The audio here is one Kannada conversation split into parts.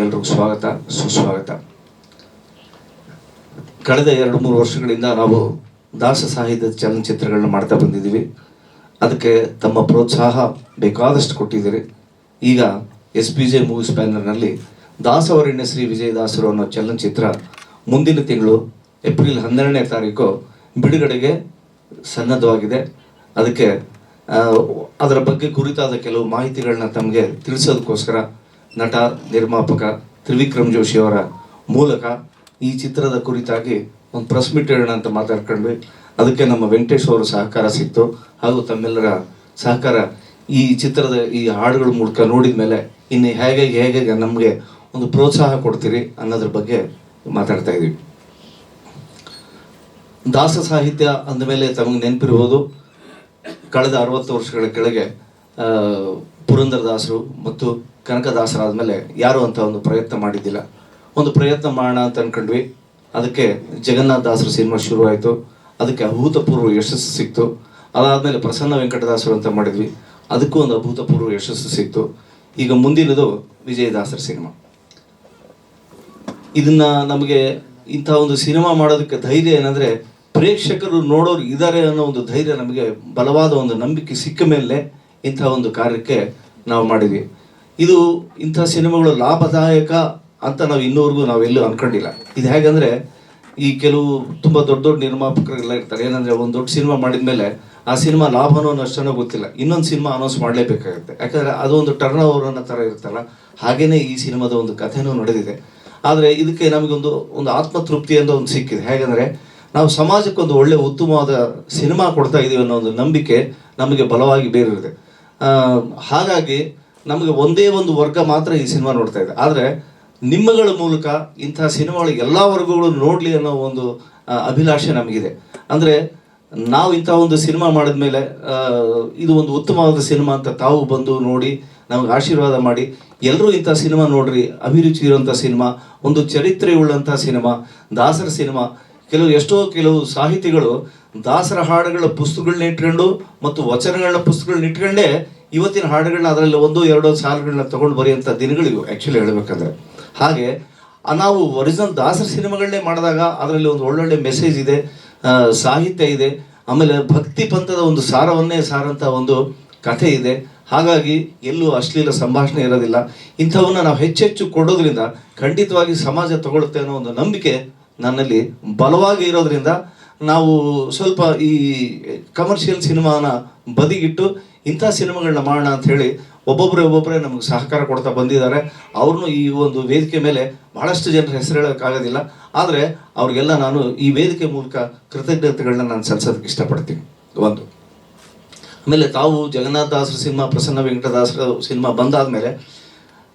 ಎಲ್ರಿಗೂ ಸ್ವಾಗತ, ಸುಸ್ವಾಗತ. ಕಳೆದ ಎರಡು ಮೂರು ವರ್ಷಗಳಿಂದ ನಾವು ದಾಸ ಸಾಹಿತ್ಯದ ಚಲನಚಿತ್ರಗಳನ್ನ ಮಾಡ್ತಾ ಬಂದಿದ್ದೀವಿ. ಅದಕ್ಕೆ ತಮ್ಮ ಪ್ರೋತ್ಸಾಹ ಬೇಕಾದಷ್ಟು ಕೊಟ್ಟಿದ್ದೀರಿ. ಈಗ ಎಸ್ ಪಿ ಜೆ ಮೂವೀಸ್ ಬ್ಯಾನರ್ನಲ್ಲಿ ದಾಸವರಣ್ಯ ಶ್ರೀ ವಿಜಯದಾಸರು ಅನ್ನೋ ಚಲನಚಿತ್ರ ಮುಂದಿನ ತಿಂಗಳು ಏಪ್ರಿಲ್ ಹನ್ನೆರಡನೇ ತಾರೀಕು ಬಿಡುಗಡೆಗೆ ಸನ್ನದ್ಧವಾಗಿದೆ. ಅದಕ್ಕೆ ಅದರ ಬಗ್ಗೆ ಕುರಿತಾದ ಕೆಲವು ಮಾಹಿತಿಗಳನ್ನ ತಮಗೆ ತಿಳಿಸೋದಕ್ಕೋಸ್ಕರ ನಟ, ನಿರ್ಮಾಪಕ ತ್ರಿವಿಕ್ರಮ್ ಜೋಶಿ ಅವರ ಮೂಲಕ ಈ ಚಿತ್ರದ ಕುರಿತಾಗಿ ಒಂದು ಪ್ರೆಸ್ ಮೀಟ್ ಹೇಳೋಣ ಅಂತ ಮಾತಾಡ್ಕೊಂಡ್ವಿ. ಅದಕ್ಕೆ ನಮ್ಮ ವೆಂಕಟೇಶ್ ಅವರು ಸಹಕಾರ ಸಿಕ್ತು. ಹಾಗೂ ತಮ್ಮೆಲ್ಲರ ಸಹಕಾರ ಈ ಚಿತ್ರದ ಈ ಹಾಡುಗಳ ಮೂಲಕ ನೋಡಿದ ಮೇಲೆ ಇನ್ನು ಹೇಗೆ ಹೇಗೆ ನಮಗೆ ಒಂದು ಪ್ರೋತ್ಸಾಹ ಕೊಡ್ತೀರಿ ಅನ್ನೋದ್ರ ಬಗ್ಗೆ ಮಾತಾಡ್ತಾ ಇದ್ದೀವಿ. ದಾಸ ಸಾಹಿತ್ಯ ಅಂದಮೇಲೆ ತಮಗೆ ನೆನಪಿರ್ಬೋದು. ಕಳೆದ ಅರವತ್ತು ವರ್ಷಗಳ ಕೆಳಗೆ ಪುರಂದರದಾಸರು ಮತ್ತು ಕನಕದಾಸರಾದ್ಮೇಲೆ ಯಾರು ಅಂತ ಒಂದು ಪ್ರಯತ್ನ ಮಾಡಿದ್ದಿಲ್ಲ. ಒಂದು ಪ್ರಯತ್ನ ಮಾಡೋಣ ಅಂತ ಅನ್ಕೊಂಡ್ವಿ. ಅದಕ್ಕೆ ಜಗನ್ನಾಥ ದಾಸರ ಸಿನಿಮಾ ಶುರುವಾಯಿತು. ಅದಕ್ಕೆ ಅಭೂತಪೂರ್ವ ಯಶಸ್ಸು ಸಿಕ್ತು. ಅದಾದಮೇಲೆ ಪ್ರಸನ್ನ ವೆಂಕಟದಾಸರು ಅಂತ ಮಾಡಿದ್ವಿ. ಅದಕ್ಕೂ ಒಂದು ಅಭೂತಪೂರ್ವ ಯಶಸ್ಸು ಸಿಕ್ತು. ಈಗ ಮುಂದಿನದು ವಿಜಯದಾಸರ ಸಿನಿಮಾ. ಇದನ್ನು ನಮಗೆ ಇಂಥ ಒಂದು ಸಿನಿಮಾ ಮಾಡೋದಕ್ಕೆ ಧೈರ್ಯ ಏನಂದರೆ ಪ್ರೇಕ್ಷಕರು ನೋಡೋರು ಇದ್ದಾರೆ ಅನ್ನೋ ಒಂದು ಧೈರ್ಯ ನಮಗೆ ಬಲವಾದ ಒಂದು ನಂಬಿಕೆ ಸಿಕ್ಕ ಮೇಲೆ ಇಂಥ ಒಂದು ಕಾರ್ಯಕ್ಕೆ ನಾವು ಮಾಡಿದ್ವಿ. ಇದು ಇಂಥ ಸಿನಿಮಾಗಳು ಲಾಭದಾಯಕ ಅಂತ ನಾವು ಇನ್ನೂವರೆಗೂ ನಾವೆಲ್ಲೂ ಅನ್ಕೊಂಡಿಲ್ಲ. ಇದು ಹೇಗಂದ್ರೆ ಈ ಕೆಲವು ತುಂಬ ದೊಡ್ಡ ದೊಡ್ಡ ನಿರ್ಮಾಪಕರೆಲ್ಲ ಇರ್ತಾರೆ. ಏನಂದ್ರೆ ಒಂದು ದೊಡ್ಡ ಸಿನಿಮಾ ಮಾಡಿದ್ಮೇಲೆ ಆ ಸಿನಿಮಾ ಲಾಭನೋ ನಷ್ಟನೋ ಗೊತ್ತಿಲ್ಲ. ಇನ್ನೊಂದು ಸಿನಿಮಾ ಅನೌನ್ಸ್ ಮಾಡಲೇಬೇಕಾಗುತ್ತೆ. ಯಾಕಂದ್ರೆ ಅದು ಒಂದು ಟರ್ನ್ ಓವರ್ ಅನ್ನೋ ಥರ ಇರುತ್ತಲ್ಲ. ಹಾಗೆಯೇ ಈ ಸಿನಿಮಾದ ಒಂದು ಕಥೆನೂ ನಡೆದಿದೆ. ಆದರೆ ಇದಕ್ಕೆ ನಮಗೊಂದು ಒಂದು ಆತ್ಮತೃಪ್ತಿ ಅಂತ ಒಂದು ಸಿಕ್ಕಿದೆ. ಹೇಗಂದ್ರೆ ನಾವು ಸಮಾಜಕ್ಕೆ ಒಂದು ಒಳ್ಳೆ ಉತ್ತಮವಾದ ಸಿನಿಮಾ ಕೊಡ್ತಾ ಇದ್ದೀವಿ ಅನ್ನೋ ಒಂದು ನಂಬಿಕೆ ನಮಗೆ ಬಲವಾಗಿ ಬೇರಿದೆ ಹಾಗಾಗಿ ನಮಗೆ ಒಂದೇ ಒಂದು ವರ್ಗ ಮಾತ್ರ ಈ ಸಿನಿಮಾ ನೋಡ್ತಾ ಇದೆ. ಆದರೆ ನಿಮ್ಮಗಳ ಮೂಲಕ ಇಂಥ ಸಿನಿಮಾಗಳು ಎಲ್ಲ ವರ್ಗಗಳು ನೋಡಲಿ ಅನ್ನೋ ಒಂದು ಅಭಿಲಾಷೆ ನಮಗಿದೆ. ಅಂದರೆ ನಾವು ಇಂಥ ಒಂದು ಸಿನಿಮಾ ಮಾಡಿದ ಮೇಲೆ ಇದು ಒಂದು ಉತ್ತಮವಾದ ಸಿನಿಮಾ ಅಂತ ತಾವು ಬಂದು ನೋಡಿ ನಮಗೆ ಆಶೀರ್ವಾದ ಮಾಡಿ ಎಲ್ಲರೂ ಇಂಥ ಸಿನಿಮಾ ನೋಡ್ರಿ, ಅಭಿರುಚಿ ಇರುವಂಥ ಸಿನಿಮಾ, ಒಂದು ಚರಿತ್ರೆ ಉಳ್ಳಂಥ ಸಿನಿಮಾ, ದಾಸರ ಸಿನಿಮಾ, ಕೆಲವು ಎಷ್ಟೋ ಕೆಲವು ಸಾಹಿತಿಗಳು ದಾಸರ ಹಾಡುಗಳ ಪುಸ್ತಕಗಳನ್ನ ಇಟ್ಕೊಂಡು ಮತ್ತು ವಚನಗಳ ಪುಸ್ತಕಗಳನ್ನ ಇಟ್ಕೊಂಡೇ ಇವತ್ತಿನ ಹಾಡುಗಳನ್ನ ಅದರಲ್ಲಿ ಒಂದು ಎರಡು ಸಾಲುಗಳನ್ನ ತಗೊಂಡು ಬರೆಯುವಂಥ ದಿನಗಳಿವು ಆ್ಯಕ್ಚುಲಿ ಹೇಳಬೇಕಂದ್ರೆ. ಹಾಗೆ, ನಾವು ಒರಿಜಿನಲ್ ದಾಸರ ಸಿನಿಮಾಗಳನ್ನೇ ಮಾಡಿದಾಗ ಅದರಲ್ಲಿ ಒಂದು ಒಳ್ಳೊಳ್ಳೆ ಮೆಸೇಜ್ ಇದೆ ಸಾಹಿತ್ಯ ಇದೆ, ಆಮೇಲೆ ಭಕ್ತಿ ಪಂಥದ ಒಂದು ಸಾರವನ್ನೇ ಸಾರಂಥ ಒಂದು ಕಥೆ ಇದೆ. ಹಾಗಾಗಿ ಎಲ್ಲೂ ಅಶ್ಲೀಲ ಸಂಭಾಷಣೆ ಇರೋದಿಲ್ಲ. ಇಂಥವನ್ನ ನಾವು ಹೆಚ್ಚೆಚ್ಚು ಕೊಡೋದ್ರಿಂದ ಖಂಡಿತವಾಗಿ ಸಮಾಜ ತಗೊಳುತ್ತೆ ಅನ್ನೋ ಒಂದು ನಂಬಿಕೆ ನನ್ನಲ್ಲಿ ಬಲವಾಗಿ ಇರೋದ್ರಿಂದ ನಾವು ಸ್ವಲ್ಪ ಈ ಕಮರ್ಷಿಯಲ್ ಸಿನಿಮಾನ ಬದಿಗಿಟ್ಟು ಇಂಥ ಸಿನಿಮಾಗಳನ್ನ ಮಾಡೋಣ ಅಂತ ಹೇಳಿ ಒಬ್ಬೊಬ್ಬರೇ ಒಬ್ಬೊಬ್ಬರೇ ನಮಗೆ ಸಹಕಾರ ಕೊಡ್ತಾ ಬಂದಿದ್ದಾರೆ. ಅವ್ರನ್ನೂ ಈ ಒಂದು ವೇದಿಕೆ ಮೇಲೆ ಬಹಳಷ್ಟು ಜನರ ಹೆಸರು ಹೇಳೋಕ್ಕಾಗೋದಿಲ್ಲ. ಆದರೆ ಅವ್ರಿಗೆಲ್ಲ ನಾನು ಈ ವೇದಿಕೆ ಮೂಲಕ ಕೃತಜ್ಞತೆಗಳನ್ನ ನಾನು ಸಲ್ಲಿಸೋದಕ್ಕೆ ಇಷ್ಟಪಡ್ತೀನಿ. ಒಂದು. ಆಮೇಲೆ ತಾವು ಜಗನ್ನಾಥ ದಾಸರ ಸಿನಿಮಾ, ಪ್ರಸನ್ನ ವೆಂಕಟದಾಸರ ಸಿನಿಮಾ ಬಂದಾದ್ಮೇಲೆ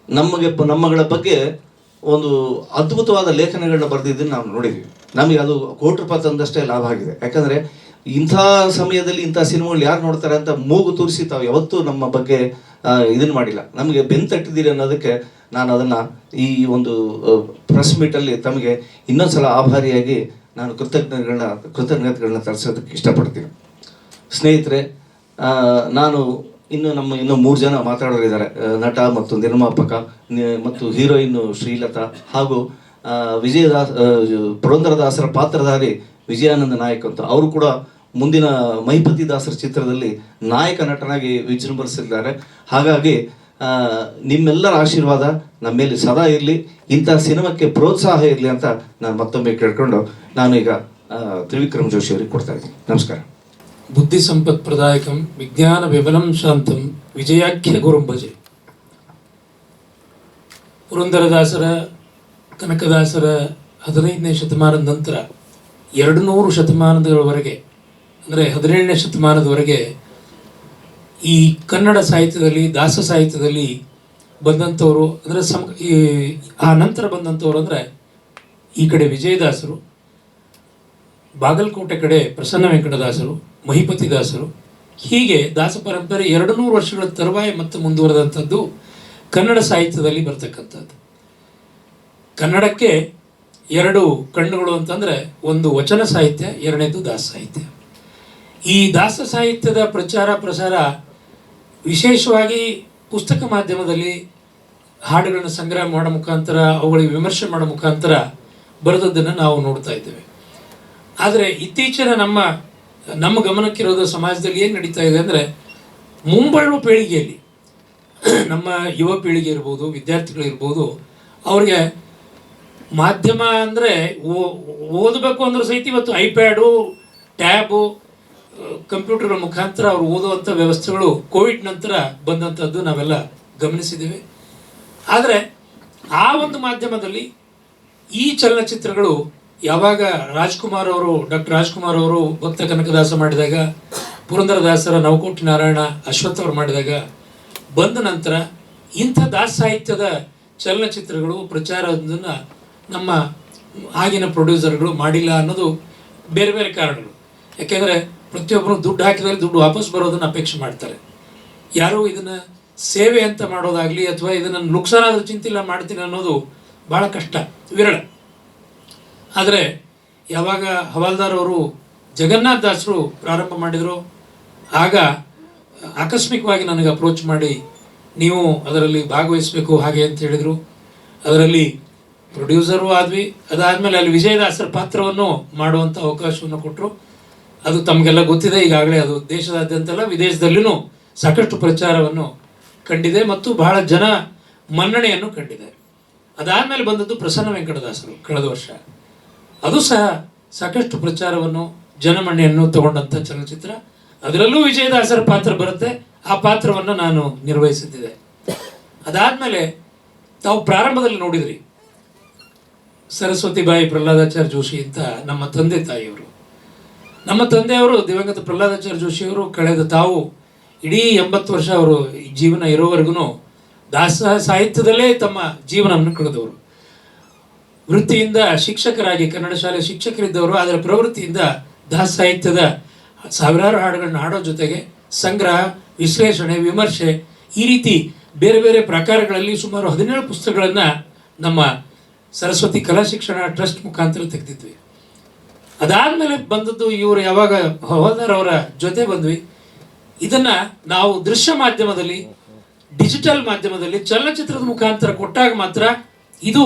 ನಮಗೆ ಪ- ನಮ್ಮಗಳ ಬಗ್ಗೆ ಒಂದು ಅದ್ಭುತವಾದ ಲೇಖನಗಳನ್ನ ಬರೆದಿದ್ದನ್ನು ನಾವು ನೋಡಿದ್ವಿ ನಮಗೆ ಅದು ಕೋಟಿ ರೂಪಾಯಿ ತಂದಷ್ಟೇ ಲಾಭ ಆಗಿದೆ. ಯಾಕಂದ್ರೆ ಇಂಥ ಸಮಯದಲ್ಲಿ ಇಂಥ ಸಿನಿಮಾಗಳು ಯಾರು ನೋಡ್ತಾರೆ ಅಂತ ಮೂಗು ತೂರಿಸಿ ತಾವು ಯಾವತ್ತೂ ನಮ್ಮ ಬಗ್ಗೆ ಇದನ್ನು ಮಾಡಿಲ್ಲ. ನಮಗೆ ಬೆನ್ ತಟ್ಟಿದ್ದೀರಿ ಅನ್ನೋದಕ್ಕೆ ನಾನು ಅದನ್ನು ಈ ಒಂದು ಪ್ರೆಸ್ ಮೀಟಲ್ಲಿ ತಮಗೆ ಇನ್ನೊಂದ್ಸಲ ಆಭಾರಿಯಾಗಿ ನಾನು ಕೃತಜ್ಞತೆಗಳನ್ನ ಕೃತಜ್ಞತೆಗಳನ್ನ ತರಿಸೋದಕ್ಕೆ ಇಷ್ಟಪಡ್ತೀನಿ. ಸ್ನೇಹಿತರೆ ನಾನು ಇನ್ನು ನಮ್ಮ ಇನ್ನು ಮೂರು ಜನ ಮಾತಾಡೋರಿದ್ದಾರೆ. ನಟ ಮತ್ತು ನಿರ್ಮಾಪಕ ಮತ್ತು ಹೀರೋಯಿನ್ ಶ್ರೀಲತಾ ಹಾಗೂ ವಿಜಯದಾಸ್ ಪುರಂದರದಾಸರ ಪಾತ್ರಧಾರಿ ವಿಜಯಾನಂದ ನಾಯಕ್ ಅಂತ. ಅವರು ಕೂಡ ಮುಂದಿನ ಮೈಪತಿ ದಾಸರ ಚಿತ್ರದಲ್ಲಿ ನಾಯಕ ನಟನಾಗಿ ವಿಜೃಂಭಿಸಿದ್ದಾರೆ ಹಾಗಾಗಿ ನಿಮ್ಮೆಲ್ಲರ ಆಶೀರ್ವಾದ ನಮ್ಮ ಮೇಲೆ ಸದಾ ಇರಲಿ ಇಂಥ ಸಿನಿಮಾಕ್ಕೆ ಪ್ರೋತ್ಸಾಹ ಇರಲಿ ಅಂತ ನಾನು ಮತ್ತೊಮ್ಮೆ ಕೇಳ್ಕೊಂಡು ನಾನು ಈಗ ಆ, ತ್ರಿವಿಕ್ರಮ್ ಜೋಶಿ ಅವರಿಗೆ ಕೊಡ್ತಾ ಇದ್ದೀನಿ. ನಮಸ್ಕಾರ. ಬುದ್ಧಿ ಸಂಪತ್ ಪ್ರದಾಯಕಂ ವಿಜ್ಞಾನ ವಿಮಲಂ ಶಾಂತಂ ವಿಜಯಾಖ್ಯ ಗುರುಂಭಜೆ ಪುರಂದರದಾಸರ ಕನಕದಾಸರ ಹದಿನೈದನೇ ಶತಮಾನದ ನಂತರ ಎರಡು ನೂರು ಶತಮಾನದವರೆಗೆ ಅಂದರೆ ಹದಿನೇಳನೇ ಶತಮಾನದವರೆಗೆ ಈ ಕನ್ನಡ ಸಾಹಿತ್ಯದಲ್ಲಿ, ದಾಸ ಸಾಹಿತ್ಯದಲ್ಲಿ ಬಂದಂಥವರು, ಅಂದರೆ ಸಮ, ಈ, ಆ ನಂತರ ಬಂದಂಥವ್ರು ಅಂದರೆ ಈ ಕಡೆ ವಿಜಯದಾಸರು, ಬಾಗಲಕೋಟೆ ಕಡೆ ಪ್ರಸನ್ನ ವೆಂಕಟದಾಸರು, ಮಹಿಪತಿ ದಾಸರು. ಹೀಗೆ ದಾಸ ಪರಂಪರೆ ಎರಡು ನೂರು ವರ್ಷಗಳ ತರುವಾಯ ಮತ್ತು ಮುಂದುವರೆದಂಥದ್ದು ಕನ್ನಡ ಸಾಹಿತ್ಯದಲ್ಲಿ ಬರ್ತಕ್ಕಂಥದ್ದು. ಕನ್ನಡಕ್ಕೆ ಎರಡು ಕಣ್ಣುಗಳು ಅಂತಂದರೆ ಒಂದು ವಚನ ಸಾಹಿತ್ಯ, ಎರಡನೇದು ದಾಸ ಸಾಹಿತ್ಯ. ಈ ದಾಸ ಸಾಹಿತ್ಯದ ಪ್ರಚಾರ ಪ್ರಸಾರ ವಿಶೇಷವಾಗಿ ಪುಸ್ತಕ ಮಾಧ್ಯಮದಲ್ಲಿ ಹಾಡುಗಳನ್ನು ಸಂಗ್ರಹ ಮಾಡೋ ಮುಖಾಂತರ, ಅವುಗಳಿಗೆ ವಿಮರ್ಶೆ ಮಾಡೋ ಮುಖಾಂತರ ಬರೆದದ್ದನ್ನು ನಾವು ನೋಡ್ತಾ ಇದ್ದೇವೆ. ಆದರೆ ಇತ್ತೀಚಿನ ನಮ್ಮ ನಮ್ಮ ಗಮನಕ್ಕಿರೋದು ಸಮಾಜದಲ್ಲಿ ಏನು ನಡೀತಾ ಇದೆ ಅಂದರೆ ಮುಂಬರುವ ಪೀಳಿಗೆಯಲ್ಲಿ, ನಮ್ಮ ಯುವ ಪೀಳಿಗೆ ಇರ್ಬೋದು ವಿದ್ಯಾರ್ಥಿಗಳಿರ್ಬೋದು ಅವ್ರಿಗೆ ಮಾಧ್ಯಮ ಅಂದರೆ ಓದಬೇಕು ಅಂದ್ರೆ ಸಹಿತ ಇವತ್ತು ಐಪ್ಯಾಡು, ಟ್ಯಾಬು ಕಂಪ್ಯೂಟರ್ಗಳ ಮುಖಾಂತರ ಅವರು ಓದುವಂಥ ವ್ಯವಸ್ಥೆಗಳು ಕೋವಿಡ್ ನಂತರ ಬಂದಂಥದ್ದು ನಾವೆಲ್ಲ ಗಮನಿಸಿದ್ದೇವೆ. ಆದರೆ ಆ ಒಂದು ಮಾಧ್ಯಮದಲ್ಲಿ ಈ ಚಲನಚಿತ್ರಗಳು ಯಾವಾಗ ರಾಜ್ಕುಮಾರ್ ಅವರು, ಡಾಕ್ಟರ್ ರಾಜ್ಕುಮಾರ್ ಅವರು ಭಕ್ತ ಕನಕದಾಸ ಮಾಡಿದಾಗ, ಪುರಂದರದಾಸರ ನವಕೋಟಿ ನಾರಾಯಣ ಅಶ್ವಥ್ ಅವರು ಮಾಡಿದಾಗ, ಬಂದ ನಂತರ ಇಂಥ ದಾಸ ಸಾಹಿತ್ಯದ ಚಲನಚಿತ್ರಗಳು ಪ್ರಚಾರದನ್ನು ನಮ್ಮ ಆಗಿನ ಪ್ರೊಡ್ಯೂಸರ್ಗಳು ಮಾಡಿಲ್ಲ ಅನ್ನೋದು ಬೇರೆ ಬೇರೆ ಕಾರಣಗಳು. ಯಾಕೆಂದರೆ ಪ್ರತಿಯೊಬ್ಬರು ದುಡ್ಡು ಹಾಕಿದರೆ ದುಡ್ಡು ವಾಪಸ್ ಬರೋದನ್ನು ಅಪೇಕ್ಷೆ ಮಾಡ್ತಾರೆ. ಯಾರು ಇದನ್ನು ಸೇವೆ ಅಂತ ಮಾಡೋದಾಗಲಿ ಅಥವಾ ಇದನ್ನು ನುಕ್ಸಾನಾದ್ರೂ ಚಿಂತಿಲ್ಲ ಮಾಡ್ತೀನಿ ಅನ್ನೋದು ಭಾಳ ಕಷ್ಟ, ವಿರಳ. ಆದರೆ ಯಾವಾಗ ಹವಾಲ್ದಾರ್ ಅವರು ಜಗನ್ನಾಥ್ ದಾಸರು ಪ್ರಾರಂಭ ಮಾಡಿದರು, ಆಗ ಆಕಸ್ಮಿಕವಾಗಿ ನನಗೆ ಅಪ್ರೋಚ್ ಮಾಡಿ ನೀವು ಅದರಲ್ಲಿ ಭಾಗವಹಿಸಬೇಕು ಹಾಗೆ ಅಂತ ಹೇಳಿದರು. ಅದರಲ್ಲಿ ಪ್ರೊಡ್ಯೂಸರು ಆದ್ವಿ. ಅದಾದಮೇಲೆ ಅಲ್ಲಿ ವಿಜಯದಾಸರ ಪಾತ್ರವನ್ನು ಮಾಡುವಂಥ ಅವಕಾಶವನ್ನು ಕೊಟ್ಟರು ಅದು ತಮಗೆಲ್ಲ ಗೊತ್ತಿದೆ, ಈಗಾಗಲೇ ಅದು ದೇಶದಾದ್ಯಂತಲ್ಲ ವಿದೇಶದಲ್ಲೂ ಸಾಕಷ್ಟು ಪ್ರಚಾರವನ್ನು ಕಂಡಿದೆ ಮತ್ತು ಬಹಳ ಜನ ಮನ್ನಣೆಯನ್ನು ಕಂಡಿದೆ ಅದಾದಮೇಲೆ ಬಂದದ್ದು ಪ್ರಸನ್ನ ವೆಂಕಟದಾಸರು, ಕಳೆದ ವರ್ಷ. ಅದು ಸಹ ಸಾಕಷ್ಟು ಪ್ರಚಾರವನ್ನು ಜನಮಣ್ಣೆಯನ್ನು ತಗೊಂಡಂಥ ಚಲನಚಿತ್ರ. ಅದರಲ್ಲೂ ವಿಜಯದಾಸರ ಪಾತ್ರ ಬರುತ್ತೆ, ಆ ಪಾತ್ರವನ್ನು ನಾನು ನಿರ್ವಹಿಸುತ್ತಿದ್ದೆ ಅದಾದಮೇಲೆ ತಾವು ಪ್ರಾರಂಭದಲ್ಲಿ ನೋಡಿದ್ರಿ, ಸರಸ್ವತಿ ಬಾಯಿ ಪ್ರಹ್ಲಾದಾಚಾರ್ಯ ಜೋಶಿ ಅಂತ ನಮ್ಮ ತಂದೆ ತಾಯಿಯವರು. ನಮ್ಮ ತಂದೆಯವರು ದಿವಂಗತ ಪ್ರಹ್ಲಾದಾಚಾರ್ಯ ಜೋಶಿಯವರು ಕಳೆದ ತಾವು ಇಡೀ ಎಂಬತ್ತು ವರ್ಷ ಅವರು ಜೀವನ ಇರೋವರೆಗೂ ದಾಸ ಸಾಹಿತ್ಯದಲ್ಲೇ ತಮ್ಮ ಜೀವನವನ್ನು ಕಳೆದವರು. ವೃತ್ತಿಯಿಂದ ಶಿಕ್ಷಕರಾಗಿ, ಕನ್ನಡ ಶಾಲೆ ಶಿಕ್ಷಕರಿದ್ದವರು ಅದರ ಪ್ರವೃತ್ತಿಯಿಂದ ದಾಸ ಸಾಹಿತ್ಯದ ಸಾವಿರಾರು ಹಾಡುಗಳನ್ನು ಹಾಡೋ ಜೊತೆಗೆ ಸಂಗ್ರಹ, ವಿಶ್ಲೇಷಣೆ, ವಿಮರ್ಶೆ ಈ ರೀತಿ ಬೇರೆ ಬೇರೆ ಪ್ರಕಾರಗಳಲ್ಲಿ ಸುಮಾರು ಹದಿನೇಳು ಪುಸ್ತಕಗಳನ್ನು ನಮ್ಮ ಸರಸ್ವತಿ ಕಲಾ ಶಿಕ್ಷಣ ಟ್ರಸ್ಟ್ ಮುಖಾಂತರ ತೆಗೆದಿದ್ವಿ. ಅದಾದಮೇಲೆ ಬಂದದ್ದು ಇವರು ಯಾವಾಗ ಹವಾಲ್ದಾರ್ ಅವರ ಜೊತೆ ಬಂದ್ವಿ. ಇದನ್ನ ನಾವು ದೃಶ್ಯ ಮಾಧ್ಯಮದಲ್ಲಿ, ಡಿಜಿಟಲ್ ಮಾಧ್ಯಮದಲ್ಲಿ, ಚಲನಚಿತ್ರದ ಮುಖಾಂತರ ಕೊಟ್ಟಾಗ ಮಾತ್ರ ಇದು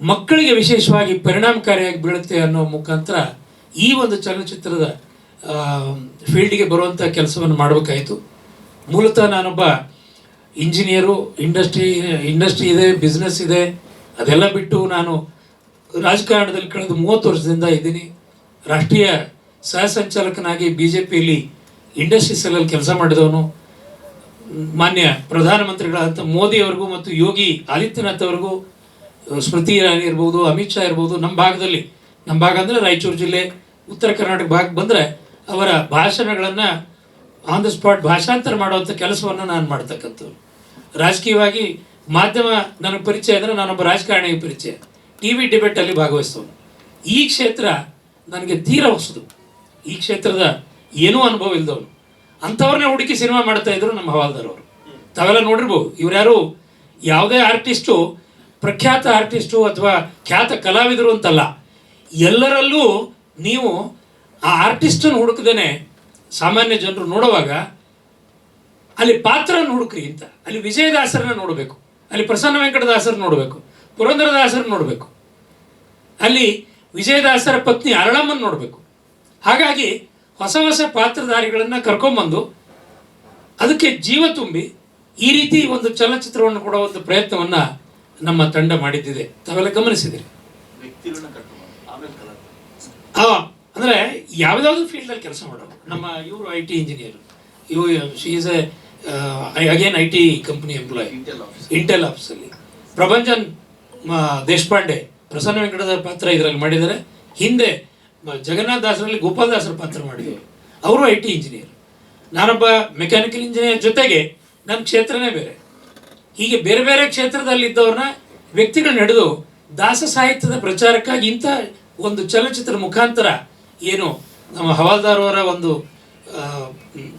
ಮಕ್ಕಳಿಗೆ ವಿಶೇಷವಾಗಿ ಪರಿಣಾಮಕಾರಿಯಾಗಿ ಬೀಳುತ್ತೆ ಅನ್ನೋ ಮುಖಾಂತರ ಈ ಒಂದು ಚಲನಚಿತ್ರದ ಫೀಲ್ಡ್ಗೆ ಬರುವಂಥ ಕೆಲಸವನ್ನು ಮಾಡಬೇಕಾಯಿತು. ಮೂಲತಃ ನಾನೊಬ್ಬ ಇಂಜಿನಿಯರು, ಇಂಡಸ್ಟ್ರಿ ಇಂಡಸ್ಟ್ರಿ ಇದೆ, ಬಿಸ್ನೆಸ್ ಇದೆ, ಅದೆಲ್ಲ ಬಿಟ್ಟು ನಾನು ರಾಜಕಾರಣದಲ್ಲಿ ಕಳೆದ ಮೂವತ್ತು ವರ್ಷದಿಂದ ಇದ್ದೀನಿ. ರಾಷ್ಟ್ರೀಯ ಸಹ ಸಂಚಾಲಕನಾಗಿ ಬಿ ಜೆ ಪಿಯಲ್ಲಿ ಇಂಡಸ್ಟ್ರಿ ಕೆಲಸ ಮಾಡಿದವನು. ಮಾನ್ಯ ಪ್ರಧಾನಮಂತ್ರಿಗಳಾದಂಥ ಮೋದಿ ಅವ್ರಿಗೂ ಮತ್ತು ಯೋಗಿ ಆದಿತ್ಯನಾಥ್ ಅವ್ರಿಗೂ, ಸ್ಮೃತಿ ಇರಾನಿ ಇರ್ಬೋದು, ಅಮಿತ್ ಶಾ ಇರ್ಬೋದು, ನಮ್ಮ ಭಾಗದಲ್ಲಿ, ನಮ್ಮ ಭಾಗ ಅಂದರೆ ರಾಯಚೂರು ಜಿಲ್ಲೆ, ಉತ್ತರ ಕರ್ನಾಟಕ ಭಾಗಕ್ಕೆ ಬಂದರೆ ಅವರ ಭಾಷಣಗಳನ್ನು ಆನ್ ದ ಸ್ಪಾಟ್ ಭಾಷಾಂತರ ಮಾಡುವಂಥ ಕೆಲಸವನ್ನು ನಾನು ಮಾಡ್ತಕ್ಕಂಥವ್ರು ರಾಜಕೀಯವಾಗಿ ಮಾಧ್ಯಮ ನನಗೆ ಪರಿಚಯ ಅಂದರೆ ನಾನೊಬ್ಬ ರಾಜಕಾರಣಿಗೆ ಪರಿಚಯ. ಟಿ ವಿ ಡಿಬೇಟಲ್ಲಿ ಭಾಗವಹಿಸ್ತವನು ಈ ಕ್ಷೇತ್ರ ನನಗೆ ತೀರಾ ಹೊಸದು. ಈ ಕ್ಷೇತ್ರದ ಏನೂ ಅನುಭವ ಇಲ್ದವನು. ಅಂಥವ್ರನ್ನೇ ಹುಡುಕಿ ಸಿನಿಮಾ ಮಾಡ್ತಾ ಇದ್ರು ನಮ್ಮ ಹವಾಲ್ದಾರ್ ಅವರು. ತಾವೆಲ್ಲ ನೋಡಿರ್ಬೋದು, ಇವ್ರ್ಯಾರು ಯಾವುದೇ ಆರ್ಟಿಸ್ಟು, ಪ್ರಖ್ಯಾತ ಆರ್ಟಿಸ್ಟು ಅಥವಾ ಖ್ಯಾತ ಕಲಾವಿದರು ಅಂತಲ್ಲ, ಎಲ್ಲರಲ್ಲೂ ನೀವು ಆ ಆರ್ಟಿಸ್ಟನ್ನು ಹುಡುಕದೇನೆ ಸಾಮಾನ್ಯ ಜನರು ನೋಡುವಾಗ ಅಲ್ಲಿ ಪಾತ್ರನ ಹುಡುಕ್ರಿ ಅಂತ. ಅಲ್ಲಿ ವಿಜಯದಾಸರನ್ನ ನೋಡಬೇಕು. ಅಲ್ಲಿ ಪ್ರಸನ್ನ ವೆಂಕಟದಾಸರನ್ನ ನೋಡಬೇಕು. ಪುರಂದರದಾಸರ ನೋಡಬೇಕು. ಅಲ್ಲಿ ವಿಜಯದಾಸರ ಪತ್ನಿ ಅರಳಮ್ಮನ್ನು ನೋಡಬೇಕು. ಹಾಗಾಗಿ ಹೊಸ ಹೊಸ ಪಾತ್ರಧಾರಿಗಳನ್ನು ಕರ್ಕೊಂಬಂದು ಅದಕ್ಕೆ ಜೀವ ತುಂಬಿ ಈ ರೀತಿ ಒಂದು ಚಲನಚಿತ್ರವನ್ನು ಕೊಡೋ ಒಂದು ಪ್ರಯತ್ನವನ್ನು ನಮ್ಮ ತಂಡ ಮಾಡಿದ್ದಿದೆ. ತಾವೆಲ್ಲ ಗಮನಿಸಿದಿರಿ. ಹಾಂ ಅಂದರೆ ಯಾವುದಾದ್ರು ಫೀಲ್ಡಲ್ಲಿ ಕೆಲಸ ಮಾಡೋರು. ನಮ್ಮ ಇವರು ಐ ಟಿ ಇಂಜಿನಿಯರ್. ಇವು she is a again I T company employ Intel ಆಫೀಸಲ್ಲಿ ಪ್ರಭಂಜನ್ ದೇಶಪಾಂಡೆ ಪ್ರಸನ್ನ ವೆಂಕಟದ ಪಾತ್ರ ಇದರಲ್ಲಿ ಮಾಡಿದ್ದಾರೆ. ಹಿಂದೆ ಜಗನ್ನಾಥ ದಾಸರಲ್ಲಿ ಗೋಪಾಲ್ ದಾಸರ ಪಾತ್ರ ಮಾಡಿದರು. ಅವರು ಐ ಟಿ ಇಂಜಿನಿಯರ್. ನಾನೊಬ್ಬ ಮೆಕ್ಯಾನಿಕಲ್ ಇಂಜಿನಿಯರ್ ಜೊತೆಗೆ ನನ್ನ ಕ್ಷೇತ್ರನೇ ಬೇರೆ. ಹೀಗೆ ಬೇರೆ ಬೇರೆ ಕ್ಷೇತ್ರದಲ್ಲಿದ್ದವ್ರನ್ನ ವ್ಯಕ್ತಿಗಳು ನಡೆದು ದಾಸ ಸಾಹಿತ್ಯದ ಪ್ರಚಾರಕ್ಕಾಗಿ ಇಂಥ ಒಂದು ಚಲನಚಿತ್ರ ಮುಖಾಂತರ ಏನು ನಮ್ಮ ಹವಾಲ್ದಾರ್ ಅವರ ಒಂದು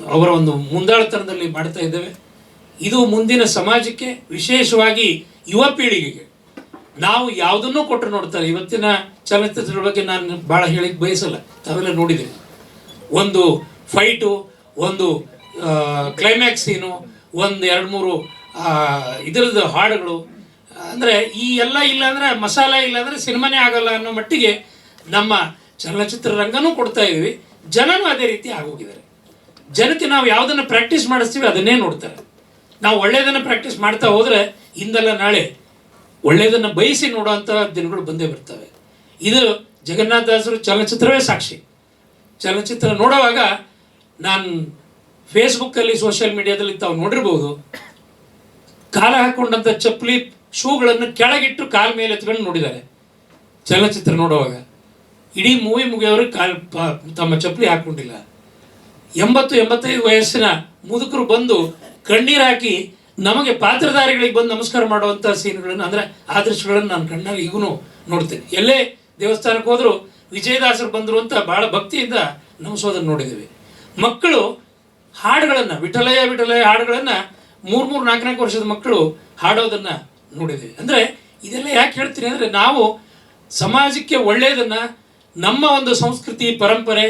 ಅವರ ಒಂದು ಮುಂದಾಳತನದಲ್ಲಿ ಮಾಡ್ತಾ ಇದ್ದೇವೆ. ಇದು ಮುಂದಿನ ಸಮಾಜಕ್ಕೆ ವಿಶೇಷವಾಗಿ ಯುವ ಪೀಳಿಗೆಗೆ ನಾವು ಯಾವುದನ್ನು ಕೊಟ್ಟು ನೋಡ್ತಾರೆ. ಇವತ್ತಿನ ಚಲನಚಿತ್ರದ ಬಗ್ಗೆ ನಾನು ಭಾಳ ಹೇಳಿಕ್ ಬಯಸಲ್ಲ. ತಾವೆಲ್ಲ ನೋಡಿದ್ದೀನಿ ಒಂದು ಫೈಟು ಒಂದು ಕ್ಲೈಮ್ಯಾಕ್ಸ್ ಏನು ಒಂದು, ಎರಡು, ಮೂರು ಇದರದ್ದು ಹಾಡುಗಳು. ಅಂದರೆ ಈ ಎಲ್ಲ ಇಲ್ಲ ಅಂದರೆ ಮಸಾಲೆ ಇಲ್ಲ ಅಂದರೆ ಸಿನಿಮಾನೇ ಆಗಲ್ಲ ಅನ್ನೋ ಮಟ್ಟಿಗೆ ನಮ್ಮ ಚಲನಚಿತ್ರ ರಂಗನೂ ಕೊಡ್ತಾ ಇದ್ದೀವಿ. ಜನನೂ ಅದೇ ರೀತಿ ಆಗೋಗಿದ್ದಾರೆ. ಜನಕ್ಕೆ ನಾವು ಯಾವುದನ್ನು ಪ್ರಾಕ್ಟೀಸ್ ಮಾಡಿಸ್ತೀವಿ ಅದನ್ನೇ ನೋಡ್ತಾರೆ. ನಾವು ಒಳ್ಳೆಯದನ್ನು ಪ್ರಾಕ್ಟೀಸ್ ಮಾಡ್ತಾ ಹೋದರೆ, ಇಂದಲ್ಲ ನಾಳೆ ಒಳ್ಳೆಯದನ್ನು ಬಯಸಿ ನೋಡುವಂಥ ದಿನಗಳು ಬಂದೇ ಬರ್ತವೆ. ಇದು ಜಗನ್ನಾಥದಾಸರು ಚಲನಚಿತ್ರವೇ ಸಾಕ್ಷಿ. ಚಲನಚಿತ್ರ ನೋಡುವಾಗ ನಾನು ಫೇಸ್ಬುಕ್ಕಲ್ಲಿ ಸೋಷಿಯಲ್ ಮೀಡಿಯಾದಲ್ಲಿ ತಾವು ನೋಡಿರ್ಬೋದು. ಕಾಲ ಹಾಕೊಂಡಂಥ ಚಪ್ಪಲಿ ಶೂಗಳನ್ನು ಕೆಳಗಿಟ್ಟು ಕಾಲ ಮೇಲೆ ಎತ್ಕೊಂಡು ನೋಡಿದ್ದಾರೆ. ಚಲನಚಿತ್ರ ನೋಡುವಾಗ. ಇಡೀ ಮೂವಿ ಮುಗಿಯೋರು ಕಾಲ್ ತಮ್ಮ ಚಪ್ಪಲಿ ಹಾಕೊಂಡಿಲ್ಲ. ಎಂಬತ್ತು, ಎಂಬತ್ತೈದು ವಯಸ್ಸಿನ ಮುದುಕರು ಬಂದು ಕಣ್ಣೀರು ಹಾಕಿ ನಮಗೆ ಪಾತ್ರಧಾರಿಗಳಿಗೆ ಬಂದು ನಮಸ್ಕಾರ ಮಾಡುವಂಥ ಸೀನ್ಗಳನ್ನು, ಅಂದರೆ ಆ ದೃಶ್ಯಗಳನ್ನು ನಾನು ಕಣ್ಣಲ್ಲಿ ಈಗೂ ನೋಡ್ತೇನೆ. ಎಲ್ಲೇ ದೇವಸ್ಥಾನಕ್ಕೆ ಹೋದರೂ ವಿಜಯದಾಸರು ಬಂದರು ಅಂತ ಭಾಳ ಭಕ್ತಿಯಿಂದ ನಮಿಸೋದನ್ನು ನೋಡಿದ್ದೀವಿ ಮಕ್ಕಳು ಹಾಡುಗಳನ್ನು ವಿಠಲಯ ವಿಠಲಯ ಹಾಡುಗಳನ್ನು ಮೂರು ಮೂರು ನಾಲ್ಕು ನಾಲ್ಕು ವರ್ಷದ ಮಕ್ಕಳು ಹಾಡೋದನ್ನು ನೋಡಿದ್ದೀವಿ ಅಂದರೆ ಇದೆಲ್ಲ ಯಾಕೆ ಹೇಳ್ತೀನಿ ಅಂದರೆ ನಾವು ಸಮಾಜಕ್ಕೆ ಒಳ್ಳೆಯದನ್ನು ನಮ್ಮ ಒಂದು ಸಂಸ್ಕೃತಿ, ಪರಂಪರೆ,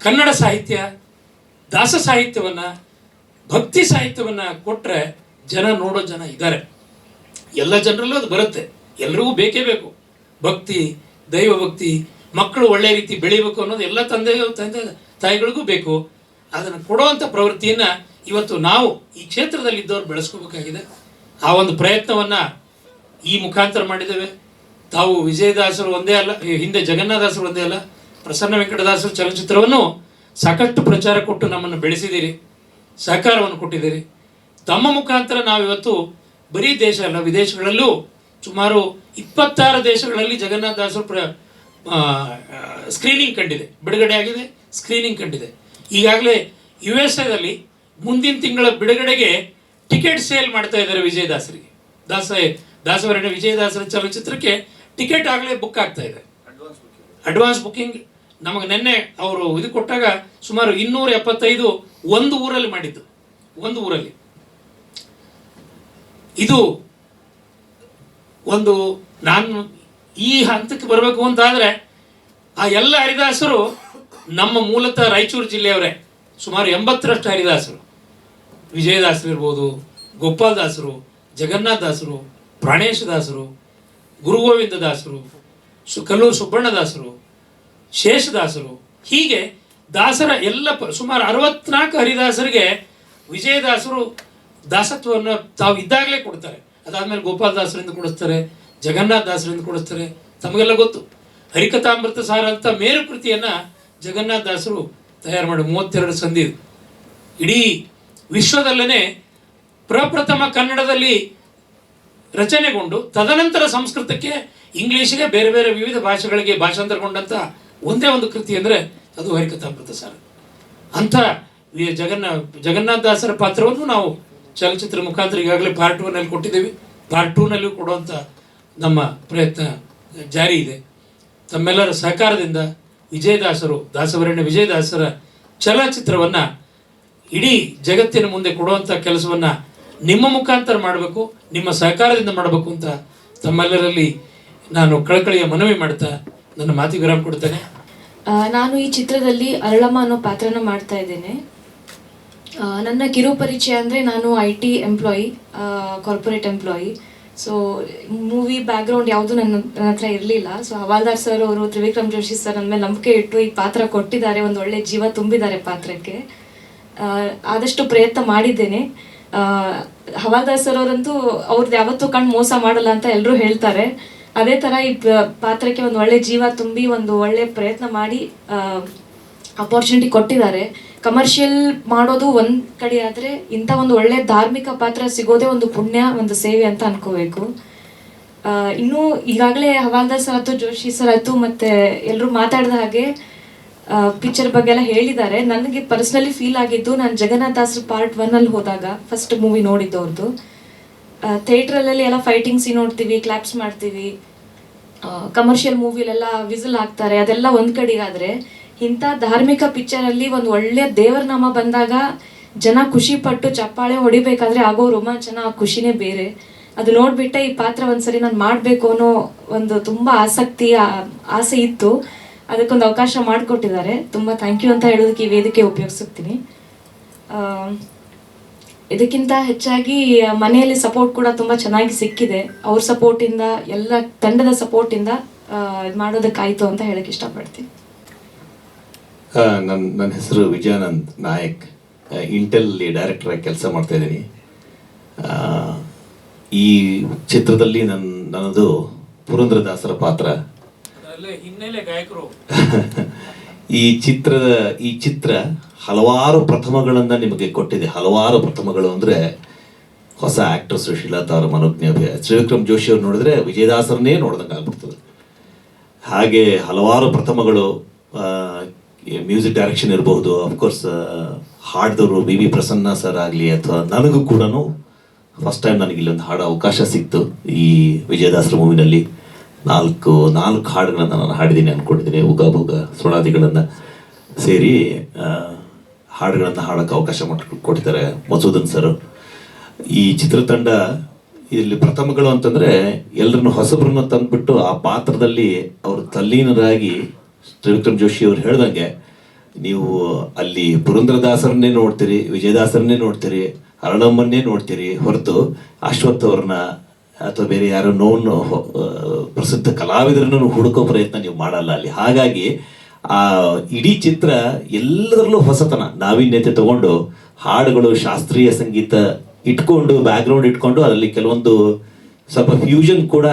ಕನ್ನಡ ಸಾಹಿತ್ಯ, ದಾಸ ಸಾಹಿತ್ಯವನ್ನು, ಭಕ್ತಿ ಸಾಹಿತ್ಯವನ್ನು ಕೊಟ್ಟರೆ ಜನ ನೋಡೋ ಜನ ಇದ್ದಾರೆ. ಎಲ್ಲ ಜನರಲ್ಲೂ ಅದು ಬರುತ್ತೆ. ಎಲ್ರಿಗೂ ಬೇಕೇ ಬೇಕು. ಭಕ್ತಿ, ದೈವ ಭಕ್ತಿ, ಮಕ್ಕಳು ಒಳ್ಳೆ ರೀತಿ ಬೆಳಿಬೇಕು ಅನ್ನೋದು ಎಲ್ಲ ತಂದೆ ತಂದೆ, ತಾಯಿಗಳಿಗೂ ಬೇಕು. ಅದನ್ನು ಕೊಡುವಂಥ ಪ್ರವೃತ್ತಿಯನ್ನು ಇವತ್ತು ನಾವು ಈ ಕ್ಷೇತ್ರದಲ್ಲಿ ಇದ್ದವ್ರು ಬೆಳೆಸ್ಕೋಬೇಕಾಗಿದೆ. ಆ ಒಂದು ಪ್ರಯತ್ನವನ್ನು ಈ ಮುಖಾಂತರ ಮಾಡಿದ್ದೇವೆ. ತಾವು ವಿಜಯದಾಸರು ಒಂದೇ ಅಲ್ಲ ಹಿಂದೆ ಜಗನ್ನಾಥದಾಸರು ಒಂದೇ ಅಲ್ಲ, ಪ್ರಸನ್ನ ವೆಂಕಟದಾಸರು ಚಲನಚಿತ್ರವನ್ನು ಸಾಕಷ್ಟು ಪ್ರಚಾರ ಕೊಟ್ಟು ನಮ್ಮನ್ನು ಬೆಳೆಸಿದ್ದೀರಿ. ಸಹಕಾರವನ್ನು ಕೊಟ್ಟಿದ್ದೀರಿ. ತಮ್ಮ ಮುಖಾಂತರ ನಾವಿವತ್ತು ಬರೀ ದೇಶ ಅಲ್ಲ ವಿದೇಶಗಳಲ್ಲೂ ಸುಮಾರು ಇಪ್ಪತ್ತಾರು ದೇಶಗಳಲ್ಲಿ ಜಗನ್ನಾಥದಾಸರು ಪ್ರ ಸ್ಕ್ರೀನಿಂಗ್ ಕಂಡಿದೆ. ಬಿಡುಗಡೆ ಆಗಿದೆ ಸ್ಕ್ರೀನಿಂಗ್ ಕಂಡಿದೆ. ಈಗಾಗಲೇ ಯು ಎಸ್ ಎದಲ್ಲಿ ಮುಂದಿನ ತಿಂಗಳ ಬಿಡುಗಡೆಗೆ ಟಿಕೆಟ್ ಸೇಲ್ ಮಾಡ್ತಾ ಇದ್ದಾರೆ ವಿಜಯದಾಸರಿಗೆ ದಾಸ ದಾಸವರಣ್ಯ ವಿಜಯದಾಸರ ಚಲನಚಿತ್ರಕ್ಕೆ ಟಿಕೆಟ್ ಆಗಲೇ ಬುಕ್ ಆಗ್ತಾ ಇದೆ. ಅಡ್ವಾನ್ಸ್ ಬುಕ್ಕಿಂಗ್ ನಮಗೆ ನಿನ್ನೆ ಅವರು ಇದು ಕೊಟ್ಟಾಗ ಸುಮಾರು ಇನ್ನೂರ ಎಪ್ಪತ್ತೈದು ಒಂದು ಊರಲ್ಲಿ ಮಾಡಿದ್ದು. ಒಂದು ಊರಲ್ಲಿ. ಇದು ಒಂದು ನಾನು ಈ ಹಂತಕ್ಕೆ ಬರಬೇಕು ಅಂತಾದರೆ ಆ ಎಲ್ಲ ಹರಿದಾಸರು ನಮ್ಮ ಮೂಲತಃ ರಾಯಚೂರು ಜಿಲ್ಲೆಯವರೇ. ಸುಮಾರು ಎಂಬತ್ತರಷ್ಟು ಹರಿದಾಸರು. ವಿಜಯದಾಸರು ಇರ್ಬೋದು ಗೋಪಾಲ್ ದಾಸರು ಜಗನ್ನಾಥ ದಾಸರು ಪ್ರಾಣೇಶ ದಾಸರು ಗುರುಗೋವಿಂದ ದಾಸರು ಸು ಕಲ್ಲೂರು ಸುಬ್ಬಣ್ಣದಾಸರು, ಶೇಷದಾಸರು. ಹೀಗೆ ದಾಸರ ಎಲ್ಲ ಸುಮಾರು ಅರವತ್ನಾಲ್ಕು ಹರಿದಾಸರಿಗೆ ವಿಜಯದಾಸರು ದಾಸತ್ವವನ್ನು ತಾವು ಇದ್ದಾಗಲೇ ಕೊಡ್ತಾರೆ. ಅದಾದ್ಮೇಲೆ ಗೋಪಾಲ್ ದಾಸರಿಂದ ಕೊಡಿಸ್ತಾರೆ, ಜಗನ್ನಾಥ ದಾಸರಿಂದ ಕೊಡಿಸ್ತಾರೆ. ತಮಗೆಲ್ಲ ಗೊತ್ತು. ಹರಿಕಥಾಮೃತ ಸಾರ ಅಂತ ಮೇರು ಕೃತಿಯನ್ನು ಜಗನ್ನಾಥ ದಾಸರು ತಯಾರು ಮಾಡಿ ಮೂವತ್ತೆರಡು ಸಂಧಿ ಇಡೀ ವಿಶ್ವದಲ್ಲೇ ಪ್ರಪ್ರಥಮ ಕನ್ನಡದಲ್ಲಿ ರಚನೆಗೊಂಡು ತದನಂತರ ಸಂಸ್ಕೃತಕ್ಕೆ ಇಂಗ್ಲಿಷ್ಗೆ ಬೇರೆ ಬೇರೆ ವಿವಿಧ ಭಾಷೆಗಳಿಗೆ ಭಾಷಾಂತರಗೊಂಡಂಥ ಒಂದೇ ಒಂದು ಕೃತಿ ಅಂದರೆ ಅದು ಹರಿಕಥಾಮೃತ ಸಾರ. ಅಂಥ ಜಗನ್ನ ಜಗನ್ನಾಥ ದಾಸರ ಪಾತ್ರವನ್ನು ನಾವು ಚಲನಚಿತ್ರ ಮುಖಾಂತರ ಈಗಾಗಲೇ ಪಾರ್ಟ್ ಒನ್ನಲ್ಲಿ ಕೊಟ್ಟಿದ್ದೇವೆ. ಪಾರ್ಟ್ ಟೂನಲ್ಲೂ ಕೊಡುವಂಥ ನಮ್ಮ ಪ್ರಯತ್ನ ಜಾರಿ ಇದೆ. ತಮ್ಮೆಲ್ಲರ ಸಹಕಾರದಿಂದ ವಿಜಯದಾಸರು ದಾಸವರಣ್ಯ ವಿಜಯದಾಸರ ಚಲನಚಿತ್ರವನ್ನು ಇಡೀ ಜಗತ್ತಿನ ಮುಂದೆ ಕೊಡುವಂಥ ಕೆಲಸವನ್ನು ನಿಮ್ಮ ಮುಖಾಂತರ ಮಾಡಬೇಕು, ನಿಮ್ಮ ಸಹಕಾರದಿಂದ ಮಾಡಬೇಕು ಅಂತ ತಮ್ಮೆಲ್ಲರಲ್ಲಿ ನಾನು ಕಳಕಳಿಯ ಮನವಿ ಮಾಡ್ತಾ ನನ್ನ ಮಾತಿಗೆ ವಿರಾಮ ಕೊಡ್ತೇನೆ. ನಾನು ಈ ಚಿತ್ರದಲ್ಲಿ ಅರಳಮ್ಮ ಅನ್ನೋ ಪಾತ್ರನ ಮಾಡ್ತಾ ಇದ್ದೇನೆ. ನನ್ನ ಕಿರು ಪರಿಚಯ ಅಂದರೆ ನಾನು I T employee corporate employee so movie background ಯಾವುದು ನನ್ನ ನನ್ನ ಹತ್ರ ಇರಲಿಲ್ಲ. ಸೊ ಹವಾಲ್ದಾರ್ ಸರ್ ಅವರು, ತ್ರಿವಿಕ್ರಮ್ ಜೋಶಿ ಸರ್ ನನ್ನ ಮೇಲೆ ನಂಬಿಕೆ ಇಟ್ಟು ಈ ಪಾತ್ರ ಕೊಟ್ಟಿದ್ದಾರೆ. ಒಂದು ಒಳ್ಳೆ ಜೀವ ತುಂಬಿದ್ದಾರೆ ಪಾತ್ರಕ್ಕೆ. ಆದಷ್ಟು ಪ್ರಯತ್ನ ಮಾಡಿದ್ದೇನೆ. ಹವಾಲ್ದಾರ್ ಸರ್ ಅವರಂತೂ ಅವ್ರದ್ದು ಯಾವತ್ತೂ ಕಣ್ಣು ಮೋಸ ಮಾಡಲ್ಲ ಅಂತ ಎಲ್ಲರೂ ಹೇಳ್ತಾರೆ. ಅದೇ ಥರ ಈ ಪಾತ್ರಕ್ಕೆ ಒಂದು ಒಳ್ಳೆ ಜೀವ ತುಂಬಿ, ಒಂದು ಒಳ್ಳೆ ಪ್ರಯತ್ನ ಮಾಡಿ ಅಪಾರ್ಚುನಿಟಿ ಕೊಟ್ಟಿದ್ದಾರೆ. ಕಮರ್ಷಿಯಲ್ ಮಾಡೋದು ಒಂದ್ ಕಡೆ ಆದ್ರೆ ಇಂಥ ಒಂದು ಒಳ್ಳೆ ಧಾರ್ಮಿಕ ಪಾತ್ರ ಸಿಗೋದೇ ಒಂದು ಪುಣ್ಯ, ಒಂದು ಸೇವೆ ಅಂತ ಅನ್ಕೋಬೇಕು. ಇನ್ನು ಈಗಾಗಲೇ ಹವಾಲ್ದಾರ್ ಸರ್ ಆಯ್ತು ಜೋಶಿ ಸರ್ ಆಯ್ತು ಮತ್ತೆ ಎಲ್ಲರೂ ಮಾತಾಡಿದ ಹಾಗೆ ಪಿಕ್ಚರ್ ಬಗ್ಗೆ ಎಲ್ಲ ಹೇಳಿದ್ದಾರೆ. ನನಗೆ ಪರ್ಸ್ನಲಿ ಫೀಲ್ ಆಗಿದ್ದು ನಾನು ಜಗನ್ನಾಥ್ ದಾಸ್ ಪಾರ್ಟ್ ಒನ್ನಲ್ಲಿ ಹೋದಾಗ ಫಸ್ಟ್ ಮೂವಿ ನೋಡಿದ್ದು ಅವ್ರದ್ದು ಥಿಯೇಟ್ರಲ್ಲೆಲ್ಲ ಎಲ್ಲ ಫೈಟಿಂಗ್ ಸೀನ್ ನೋಡ್ತೀವಿ ಕ್ಲಾಪ್ಸ್ ಮಾಡ್ತೀವಿ. ಕಮರ್ಷಿಯಲ್ ಮೂವಿಲೆಲ್ಲ ವಿಸಿಲ್ ಹಾಕ್ತಾರೆ, ಅದೆಲ್ಲ ಒಂದ್ ಕಡೆಗಾದ್ರೆ ಇಂಥ ಧಾರ್ಮಿಕ ಪಿಕ್ಚರಲ್ಲಿ ಒಂದು ಒಳ್ಳೆಯ ದೇವರ ನಾಮ ಬಂದಾಗ ಜನ ಖುಷಿ ಪಟ್ಟು ಚಪ್ಪಾಳೆ ಹೊಡಿಬೇಕಾದ್ರೆ ಆಗೋ ರೋಮಾಂಚನ ಆ ಖುಷಿನೇ ಬೇರೆ. ಅದು ನೋಡ್ಬಿಟ್ಟೆ ಈ ಪಾತ್ರ ಒಂದ್ಸರಿ ನಾನು ಮಾಡಬೇಕು ಅನ್ನೋ ಒಂದು ತುಂಬಾ ಆಸಕ್ತಿ ಆಸೆ ಇತ್ತು. ಅದಕ್ಕೊಂದು ಅವಕಾಶ ಮಾಡಿಕೊಟ್ಟಿದ್ದಾರೆ. ತುಂಬಾ ಥ್ಯಾಂಕ್ ಯು ಅಂತ ಹೇಳೋದಕ್ಕೆ ಈ ವೇದಿಕೆ ಉಪಯೋಗಿಸುತ್ತೀನಿ ಇದಕ್ಕಿಂತ ಹೆಚ್ಚಾಗಿ ಮನೆಯಲ್ಲಿ ಸಪೋರ್ಟ್ ಕೂಡ ತುಂಬ ಚೆನ್ನಾಗಿ ಸಿಕ್ಕಿದೆ. ಅವ್ರ ಸಪೋರ್ಟಿಂದ ಎಲ್ಲ ತಂಡದ ಸಪೋರ್ಟಿಂದ ಇದು ಮಾಡೋದಕ್ಕಾಯ್ತು ಅಂತ ಹೇಳಕ್ ಇಷ್ಟಪಡ್ತೀನಿ. ನನ್ನ ನನ್ನ ಹೆಸರು ವಿಜಯಾನಂದ್ ನಾಯಕ್. ಇಂಟೆಲ್ಲಿ ಡೈರೆಕ್ಟರಾಗಿ ಕೆಲಸ ಮಾಡ್ತಾ ಇದ್ದೀನಿ. ಈ ಚಿತ್ರದಲ್ಲಿ ನನ್ನ ನನ್ನದು ಪುರಂದ್ರದಾಸರ ಪಾತ್ರ. ಈ ಚಿತ್ರದ ಈ ಚಿತ್ರ ಹಲವಾರು ಪ್ರಥಮಗಳನ್ನು ನಿಮಗೆ ಕೊಟ್ಟಿದೆ. ಹಲವಾರು ಪ್ರಥಮಗಳು ಅಂದರೆ ಹೊಸ ಆ್ಯಕ್ಟರ್ ಸುಶೀಲತಾ ಅವರ ಮನೋಜ್ಞ ಅಭಿನಯ ತ್ರಿವಿಕ್ರಮ್ ಜೋಶಿ ಅವ್ರು ನೋಡಿದ್ರೆ ವಿಜಯದಾಸರನ್ನೇ ನೋಡ್ದಂಗೆ ಆಗ್ಬಿಡ್ತದೆ ಹಾಗೆ ಹಲವಾರು ಪ್ರಥಮಗಳು ಮ್ಯೂಸಿಕ್ ಡೈರೆಕ್ಷನ್ ಇರಬಹುದು ಅಫ್ಕೋರ್ಸ್ ಹಾಡಿದವರು ಬಿ ಬಿ ಪ್ರಸನ್ನ ಸರ್ ಆಗಲಿ ಅಥವಾ ನನಗೂ ಕೂಡ ಫಸ್ಟ್ ಟೈಮ್ ನನಗೆ ಇಲ್ಲೊಂದು ಹಾಡೋ ಅವಕಾಶ ಸಿಕ್ತು ಈ ವಿಜಯದಾಸರ ಮೂವಿನಲ್ಲಿ. ನಾಲ್ಕು ನಾಲ್ಕು ಹಾಡುಗಳನ್ನು ನಾನು ಹಾಡಿದ್ದೀನಿ ಅಂದ್ಕೊಂಡಿದ್ದೀನಿ ಉಗ ಭುಗ ಸುಳಾದಿಗಳನ್ನು ಸೇರಿ ಹಾಡುಗಳನ್ನು ಹಾಡೋಕ್ಕೆ ಅವಕಾಶ ಮಾಡಿ ಕೊಟ್ಟಿದ್ದಾರೆ ಮಸೂದನ್ ಸರ್ ಈ ಚಿತ್ರತಂಡ ಇಲ್ಲಿ ಪ್ರಥಮಗಳು ಅಂತಂದರೆ ಎಲ್ಲರನ್ನು ಹೊಸಬ್ರನ್ನ ತಂದುಬಿಟ್ಟು ಆ ಪಾತ್ರದಲ್ಲಿ ಅವರು ತಲ್ಲೀನರಾಗಿ ತ್ರಿವಿಕ್ರಮ್ ಜೋಶಿ ಅವ್ರು ಹೇಳ್ದಂಗೆ, ನೀವು ಅಲ್ಲಿ ಪುರಂದ್ರದಾಸರನ್ನೇ ನೋಡ್ತೀರಿ, ವಿಜಯದಾಸರನ್ನೇ ನೋಡ್ತೀರಿ ಅರಳಮ್ಮನ್ನೇ ನೋಡ್ತೀರಿ ಹೊರತು ಅಶ್ವಥ್ ಅವ್ರನ್ನ ಅಥವಾ ಬೇರೆ ಯಾರೋ ನೋವನ್ನು ಪ್ರಸಿದ್ಧ ಕಲಾವಿದರನ್ನು ಹುಡುಕೋ ಪ್ರಯತ್ನ ನೀವು ಮಾಡಲ್ಲ ಅಲ್ಲಿ. ಹಾಗಾಗಿ ಆ ಇಡೀ ಚಿತ್ರ ಎಲ್ಲದರಲ್ಲೂ ಹೊಸತನ. ನಾವೀನ್ಯತೆ ತಗೊಂಡು ಹಾಡುಗಳು, ಶಾಸ್ತ್ರೀಯ ಸಂಗೀತ ಇಟ್ಕೊಂಡು ಬ್ಯಾಕ್ಗ್ರೌಂಡ್ ಇಟ್ಕೊಂಡು, ಅದರಲ್ಲಿ ಕೆಲವೊಂದು ಸ್ವಲ್ಪ ಫ್ಯೂಷನ್ ಕೂಡ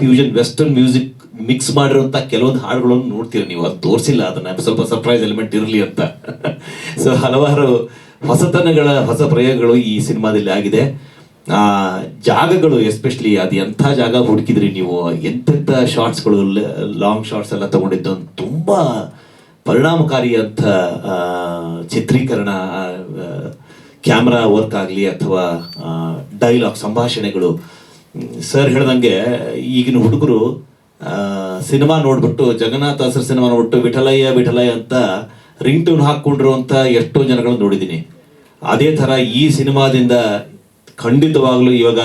ಫ್ಯೂಷನ್ ವೆಸ್ಟರ್ನ್ ಮ್ಯೂಸಿಕ್ ಮಿಕ್ಸ್ ಮಾಡಿರುವಂತ ಕೆಲವೊಂದು ಹಾಡುಗಳನ್ನು ನೋಡ್ತೀರಿ ನೀವು. ಅದು ತೋರಿಸಿಲ್ಲ, ಅದನ್ನ ಸ್ವಲ್ಪ ಸರ್ಪ್ರೈಸ್ ಎಲಿಮೆಂಟ್ ಇರಲಿ ಅಂತ. ಸೊ ಹಲವಾರು ಹೊಸತನಗಳ, ಹೊಸ ಪ್ರಯೋಗಗಳು ಈ ಸಿನಿಮಾದಲ್ಲಿ ಆಗಿದೆ. ಆ, ಜಾಗಗಳು ಎಸ್ಪೆಷಲಿ ಅದು ಎಂಥ ಜಾಗ ಹುಡುಕಿದ್ರಿ ನೀವು? ಎಂತೆಂಥ ಶಾರ್ಟ್ಸ್ಗಳು ಲಾಂಗ್ ಶಾರ್ಟ್ಸ್ ಎಲ್ಲ ತಗೊಂಡಿದ್ದು ತುಂಬಾ ಪರಿಣಾಮಕಾರಿ ಅಂತ ಚಿತ್ರೀಕರಣ ಕ್ಯಾಮ್ರಾ ವರ್ಕ್ ಆಗಲಿ ಅಥವಾ ಡೈಲಾಗ್ ಸಂಭಾಷಣೆಗಳು. ಸರ್ ಹೇಳ್ದಂಗೆ ಈಗಿನ ಹುಡುಗರು ಸಿನಿಮಾ ನೋಡ್ಬಿಟ್ಟು, ಜಗನ್ನಾಥ ಹಸರ್ ಸಿನಿಮಾ ನೋಡ್ಬಿಟ್ಟು, ವಿಠಲಯ್ಯ ವಿಠಲಯ್ಯ ಅಂತ ರಿಂಗ್ ಟೂನ್ ಹಾಕೊಂಡಿರುವಂತ ಎಷ್ಟೋ ಜನಗಳನ್ನ ನೋಡಿದ್ದೀನಿ. ಅದೇ ತರ ಈ ಸಿನಿಮಾದಿಂದ ಖಂಡಿತವಾಗ್ಲೂ ಇವಾಗ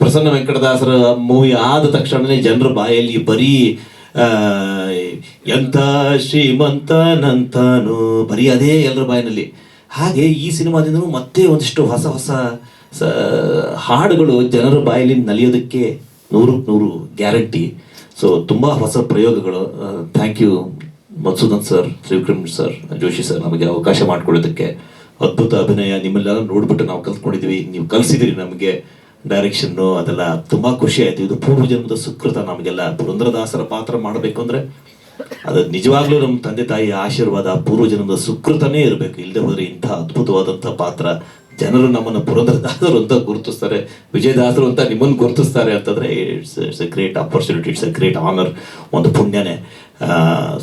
ಪ್ರಸನ್ನ ವೆಂಕಟದಾಸರ ಮೂವಿ ಆದ ತಕ್ಷಣನೇ ಜನರ ಬಾಯಲ್ಲಿ ಬರೀ ಎಂಥ ಶ್ರೀಮಂತನಂತನು ಬರೀ ಅದೇ ಎಲ್ಲರ ಬಾಯಿನಲ್ಲಿ. ಹಾಗೆ ಈ ಸಿನಿಮಾದಿಂದ ಮತ್ತೆ ಒಂದಿಷ್ಟು ಹೊಸ ಹೊಸ ಹಾಡುಗಳು ಜನರ ಬಾಯಲ್ಲಿ ನಲಿಯೋದಕ್ಕೆ ನೂರಕ್ಕೆ ನೂರು ಗ್ಯಾರಂಟಿ. ಸೊ ತುಂಬಾ ಹೊಸ ಪ್ರಯೋಗಗಳು thank you Madhusudan sir Trivikram sir Joshi sir ನಮಗೆ ಅವಕಾಶ ಮಾಡಿಕೊಳ್ಳೋದಕ್ಕೆ ಅದ್ಭುತ ಅಭಿನಯ ನಿಮ್ಮೆಲ್ಲ ನೋಡ್ಬಿಟ್ಟು ನಾವು ಕಲ್ತ್ಕೊಂಡಿದ್ವಿ. ನೀವು ಕಲಿಸಿದಿರಿ ನಮಗೆ ಡೈರೆಕ್ಷನ್ನು ಅದೆಲ್ಲ ತುಂಬಾ ಖುಷಿ ಆಯ್ತು. ಇದು ಪೂರ್ವ ಜನ್ಮದ ಸುಕೃತ ನಮಗೆಲ್ಲ ಪುರಂದ್ರದಾಸರ ಪಾತ್ರ ಮಾಡಬೇಕು ಅಂದ್ರೆ ಅದು ನಿಜವಾಗ್ಲೂ ನಮ್ಮ ತಂದೆ ತಾಯಿಯ ಆಶೀರ್ವಾದ ಪೂರ್ವ ಜನ್ಮದ ಸುಕೃತನೇ ಇರಬೇಕು. ಇಲ್ಲದೆ ಹೋದ್ರೆ ಇಂಥ ಅದ್ಭುತವಾದಂಥ ಪಾತ್ರ ಜನರು ನಮ್ಮನ್ನು ಪುರಂದರದಾಸರು ಅಂತ ಗುರುತಿಸ್ತಾರೆ, ವಿಜಯದಾಸರು ಅಂತ ನಿಮ್ಮನ್ನು ಗುರುತಿಸ್ತಾರೆ ಅಂತಂದರೆ it's it's a great opportunity it's a great honour ಒಂದು ಪುಣ್ಯನೇ.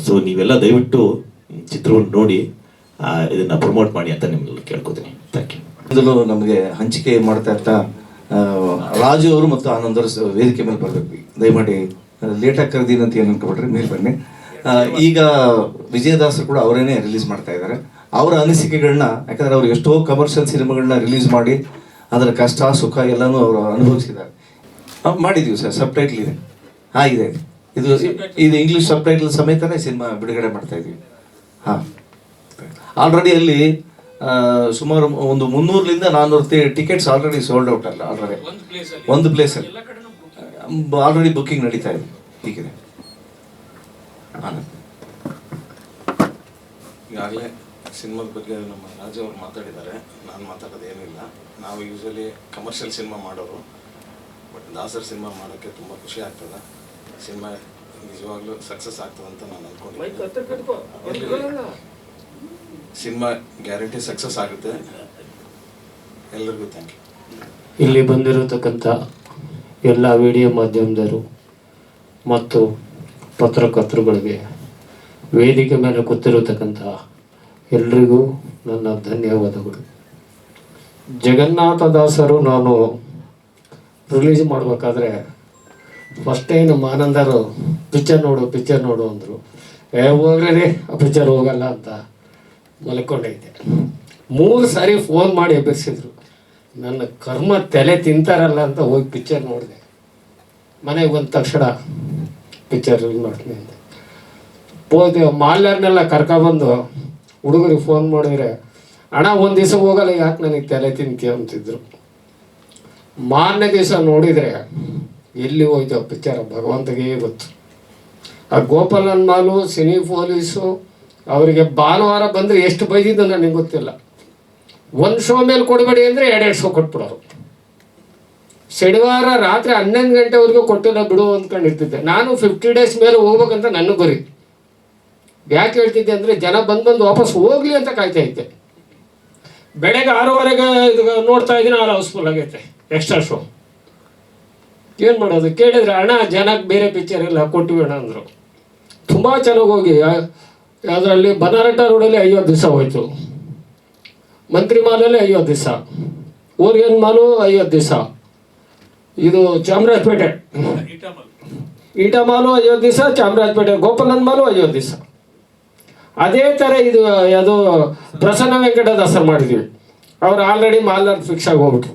ಸೊ ನೀವೆಲ್ಲ ದಯವಿಟ್ಟು ಚಿತ್ರವನ್ನು ನೋಡಿ ಇದನ್ನು ಪ್ರಮೋಟ್ ಮಾಡಿ ಅಂತ ನಿಮ್ಮಲ್ಲಿ ಕೇಳ್ಕೊತೀನಿ. ಥ್ಯಾಂಕ್ ಯು ಮೊದಲು ನಮಗೆ ಹಂಚಿಕೆ ಮಾಡ್ತಾ ಇರ್ತಾ ರಾಜು ಅವರು ಮತ್ತು ಆನಂದವರು ವೇದಿಕೆ ಮೇಲೆ ಬರಬೇಕು. ದಯಮಾಡಿ ಲೇಟಾಗಿ ಕರೆದೀನಿ ಅಂತ ಏನು ಅನ್ಕೊಬಿಟ್ರಿ ಮೇಲೆ ಬನ್ನಿ. ಈಗ ವಿಜಯದಾಸರು ಕೂಡ ಅವರೇನೆ ರಿಲೀಸ್ ಮಾಡ್ತಾ ಇದ್ದಾರೆ. ಅವರ ಅನಿಸಿಕೆಗಳನ್ನ ಯಾಕಂದ್ರೆ ಅವ್ರು ಎಷ್ಟೋ ಕಮರ್ಷಿಯಲ್ ಸಿನಿಮಾಗಳನ್ನ ರಿಲೀಸ್ ಮಾಡಿ ಅದರ ಕಷ್ಟ ಸುಖ ಎಲ್ಲನೂ ಅವರು ಅನುಭವಿಸಿದ್ದಾರೆ. ಮಾಡಿದೀವಿ ಸರ್ ಸಬ್ ಟೈಟ್ಲ್ ಇದೆ. ಆಗಿದೆ ಇದೆ. ಇದು ಇದು ಇಂಗ್ಲಿಷ್ ಸಬ್ ಟೈಟ್ಲ್ ಸಮೇತನೇ ಸಿನಿಮಾ ಬಿಡುಗಡೆ ಮಾಡ್ತಾ ಇದೀವಿ ಹಾ. ಆಲ್ರೆಡಿ ಅಲ್ಲಿ ಸುಮಾರು ಒಂದು ಮುನ್ನೂರರಿಂದ ನಾನ್ನೂರು ಟಿಕೆಟ್ಸ್ ಆಲ್ರೆಡಿ ಸೋಲ್ಡ್ ಔಟ್ ಅಲ್ಲ ಆಲ್ರೆಡಿ ಒಂದು ಪ್ಲೇಸ್ ಅಲ್ಲಿ. ಒಂದು ಪ್ಲೇಸಲ್ಲಿ ಆಲ್ರೆಡಿ ಬುಕ್ಕಿಂಗ್ ನಡೀತಾ ಇದೆ. ಹೀಗಿದೆ. ಈಗಾಗಲೇ ಸಿನಿಮಾದ ಬಗ್ಗೆ ನಮ್ಮ ರಾಜು ಅವ್ರು ಮಾತಾಡಿದ್ದಾರೆ. ನಾನು ಮಾತಾಡೋದೇನಿಲ್ಲ ನಾವು ಯೂಶಲಿ ಕಮರ್ಷಿಯಲ್ ಸಿನಿಮಾ ಮಾಡೋರು. ಬಟ್ ದಾಸರ್ ಸಿನಿಮಾ ಮಾಡೋಕ್ಕೆ ತುಂಬ ಖುಷಿ ಆಗ್ತದೆ. ಸಿನಿಮಾ ನಿಜವಾಗ್ಲೂ ಸಕ್ಸಸ್ ಆಗ್ತದೆ ಅಂತ ನಾನು ಅಂದ್ಕೊಂಡಿದ್ದೀನಿ ಸಿನಿಮಾ ಗ್ಯಾರಂಟಿ ಸಕ್ಸಸ್ ಆಗುತ್ತೆ. ಎಲ್ಲರಿಗೂ ಥ್ಯಾಂಕ್ ಯು ಇಲ್ಲಿ ಬಂದಿರತಕ್ಕಂಥ ಎಲ್ಲ ವಿಡಿಯೋ ಮಾಧ್ಯಮದವರು ಮತ್ತು ಪತ್ರಕರ್ತರುಗಳಿಗೆ ವೇದಿಕೆ ಮೇಲೆ ಕೂತಿರತಕ್ಕಂಥ ಎಲ್ರಿಗೂ ನನ್ನ ಧನ್ಯವಾದಗಳು. ಜಗನ್ನಾಥದಾಸರು ನಾನು ರಿಲೀಸ್ ಮಾಡಬೇಕಾದ್ರೆ ಫಸ್ಟೇ ನಮ್ಮ ಆನಂದರು ಪಿಕ್ಚರ್ ನೋಡು ಪಿಕ್ಚರ್ ನೋಡು ಅಂದರು. ಏ, ಹೋಗ್ರಿ ಆ ಪಿಕ್ಚರ್ ಹೋಗಲ್ಲ ಅಂತ ಮಲ್ಕೊಂಡೈತೆ. ಮೂರು ಸಾರಿ ಫೋನ್ ಮಾಡಿ ಎಬ್ಬಿಸಿದ್ರು. ನನ್ನ ಕರ್ಮ ತಲೆ ತಿಂತಾರಲ್ಲ ಅಂತ ಹೋಗಿ ಪಿಕ್ಚರ್ ನೋಡಿದೆ. ಮನೆಗೆ ಬಂದ ತಕ್ಷಣ ಪಿಕ್ಚರ್ ನೋಡ್ತೀನಿ ಅಂತ ಹೋದೆ, ಮಾಲ್ಯರ್ನೆಲ್ಲ ಕರ್ಕೊಬಂದು ಹುಡುಗರಿಗೆ ಫೋನ್ ಮಾಡಿದ್ರೆ, ಅಣ್ಣ, ಒಂದು ದಿವಸ ಹೋಗಲ್ಲ, ಯಾಕೆ ನನಗೆ ತಲೆ ತಿಂತೀಯ ಅಂತಿದ್ರು. ಮಾರನೇ ದಿವಸ ನೋಡಿದರೆ, ಎಲ್ಲಿ ಹೋಯ್ತು ಪಿಕ್ಚರ್ ಭಗವಂತಗೆ ಗೊತ್ತು. ಆ ಗೋಪಾಲನ್ ಮಾಲು, ಸಿನಿ ಪೊಲೀಸು, ಅವರಿಗೆ ಭಾನುವಾರ ಬಂದರೆ ಎಷ್ಟು ಬೈದಿದ್ದು ನನಗೆ ಗೊತ್ತಿಲ್ಲ. ಒಂದು ಶೋ ಮೇಲೆ ಕೊಡಬೇಡಿ ಅಂದರೆ ಎರಡೆರಡು ಶೋ ಕೊಟ್ಬಿಡೋರು. ಶನಿವಾರ ರಾತ್ರಿ ಹನ್ನೊಂದು ಗಂಟೆವರೆಗೂ ಕೊಟ್ಟಿಲ್ಲ ಬಿಡು ಅಂದ್ಕೊಂಡಿರ್ತಿದ್ದೆ. ನಾನು ಫಿಫ್ಟಿ ಡೇಸ್ ಮೇಲೆ ಹೋಗ್ಬೇಕಂತ ನನ್ನ ಗುರಿ. ಯಾಕೆ ಹೇಳ್ತಿದ್ದೆ ಅಂದರೆ ಜನ ಬಂದು ಬಂದು ವಾಪಸ್ ಹೋಗ್ಲಿ ಅಂತ ಕಾಯ್ತಾ ಇದ್ದೆ. ಬೆಳಗ್ಗೆ ಆರೂವರೆಗೆ ಇದು ನೋಡ್ತಾ ಇದ್ದೀನಿ ಆಲ್ ಹೌಸ್ಫುಲ್ ಆಗೈತೆ ಎಕ್ಸ್ಟ್ರಾ ಶೋ. ಏನು ಮಾಡೋದು? ಕೇಳಿದ್ರೆ ಅಣ್ಣ ಜನಕ್ಕೆ ಬೇರೆ ಪಿಕ್ಚರ್ ಎಲ್ಲ ಕೊಟ್ಟಿವಿ ಅಣ್ಣ ಅಂದರು. ತುಂಬ ಚೆನ್ನಾಗಿ ಹೋಗಿ ಅದರಲ್ಲಿ ಬನಾರಟ ರೋಡಲ್ಲಿ ಐವತ್ತು ದಿವಸ ಹೋಯ್ತು. ಮಂತ್ರಿ ಮಾಲಲ್ಲಿ ಐವತ್ತು ದಿವಸ. ಓರಿಯನ್ ಮಾಲು ಐವತ್ತು ದಿವಸ. ಇದು ಚಾಮರಾಜಪೇಟೆ. ಈಟಾ ಮಾಲು. ಐವತ್ತು ದಿವಸ ಚಾಮರಾಜಪೇಟೆ ಗೋಪಾಲನ್ ಮಾಲು ಐವತ್ತು ದಿವಸ. ಅದೇ ಥರ ಇದು ಅದು ಪ್ರಸನ್ನ ವೆಂಕಟದಾಸರು ಮಾಡಿದ್ವಿ. ಅವ್ರು ಆಲ್ರೆಡಿ ಮಾಲ್ನಲ್ಲಿ ಫಿಕ್ಸ್ ಆಗಿ ಹೋಗ್ಬಿಟ್ರು.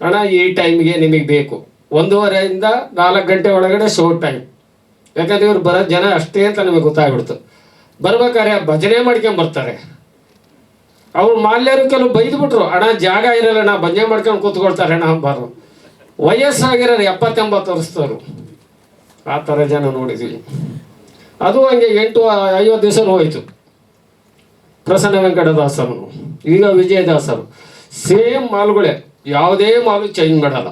ಅಣ್ಣ, ಈ ಟೈಮ್ಗೆ ನಿಮಗೆ ಬೇಕು. ಒಂದೂವರೆಯಿಂದ ನಾಲ್ಕು ಗಂಟೆ ಒಳಗಡೆ ಶೋ ಟೈಮ್ ಯಾಕಂದ್ರೆ ಇವ್ರು ಬರೋ ಜನ ಅಷ್ಟೇ ಅಂತ ನಮಗೆ ಗೊತ್ತಾಗ್ಬಿಡ್ತು. ಬರ್ಬೇಕಾದ್ರೆ ಭಜನೆ ಮಾಡ್ಕೊಂಡು ಬರ್ತಾರೆ. ಅವ್ರು ಮಾಲ್ಯರು ಕೆಲವು ಬೈದ್ಬಿಟ್ರು, ಅಣ್ಣ, ಜಾಗ ಇರಲ್ಲ, ಅಣ್ಣ, ಭಜನೆ ಮಾಡ್ಕೊಂಡು ಕೂತ್ಕೊಳ್ತಾರೆ, ಅಣ್ಣ, ಅಂಬಾರು. ವಯಸ್ಸಾಗಿರೋರು ಎಪ್ಪತ್ತೆಂಬತ್ತು ವರ್ಷದವರು. ಆ ಥರ ಜನ ನೋಡಿದ್ವಿ. ಅದು ಹಂಗೆ ಎಂಟು, ಐವತ್ತು ದಿವಸ ಹೋಯಿತು. ಪ್ರಸನ್ನ ವೆಂಕಟದಾಸರು, ಈಗ ವಿಜಯದಾಸರು. ಸೇಮ್ ಮಾಲ್ಗಳೇ, ಯಾವುದೇ ಮಾಲು ಚೇಂಜ್ ಮಾಡಲ್ಲ.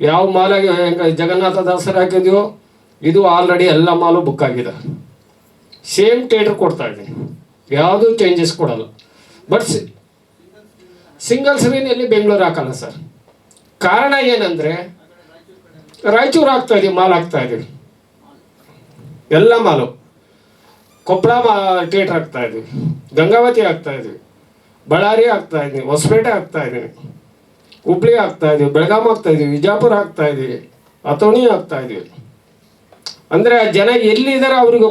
ಯಾವ ಮಾಲಾಗಿ ಜಗನ್ನಾಥ ದಾಸರು ಹಾಕಿದ್ಯೋ, ಇದು ಆಲ್ರೆಡಿ ಎಲ್ಲ ಮಾಲು ಬುಕ್ ಆಗಿದೆ. ಸೇಮ್ ಥಿಯೇಟ್ರ್ ಕೊಡ್ತಾ ಇದ್ದೀನಿ ಯಾವುದೂ ಚೇಂಜಸ್ ಕೊಡಲ್ಲ. ಬಟ್ ಸಿಂಗಲ್ ಸ್ಕ್ರೀನಲ್ಲಿ ಬೆಂಗಳೂರು ಹಾಕಲ್ಲ ಸರ್. ಕಾರಣ ಏನಂದರೆ, ರಾಯಚೂರು ಹಾಕ್ತಾ ಇದೀವಿ, ಮಾಲ್ ಹಾಕ್ತಾ ಇದೀವಿ. ಎಲ್ಲ ಮಾಲು. ಕೊಪ್ಪಳ ಮಾ ಆಗ್ತಾ ಇದೀವಿ. ಗಂಗಾವತಿ ಆಗ್ತಾ ಇದೀವಿ. ಬಳ್ಳಾರಿ ಆಗ್ತಾ ಇದೀವಿ. ಹೊಸಪೇಟೆ ಆಗ್ತಾ ಇದೀವಿ. ಹುಬ್ಳಿ ಆಗ್ತಾ ಇದೀವಿ. ಬೆಳಗಾಂ ಆಗ್ತಾ ಇದೀವಿ. ವಿಜಾಪುರ ಆಗ್ತಾ ಇದೀವಿ. ಅಥೋಣಿ ಆಗ್ತಾ ಇದೀವಿ. ಅಂದರೆ ಜನ ಎಲ್ಲಿದ್ದಾರೆ ಅವ್ರಿಗೆ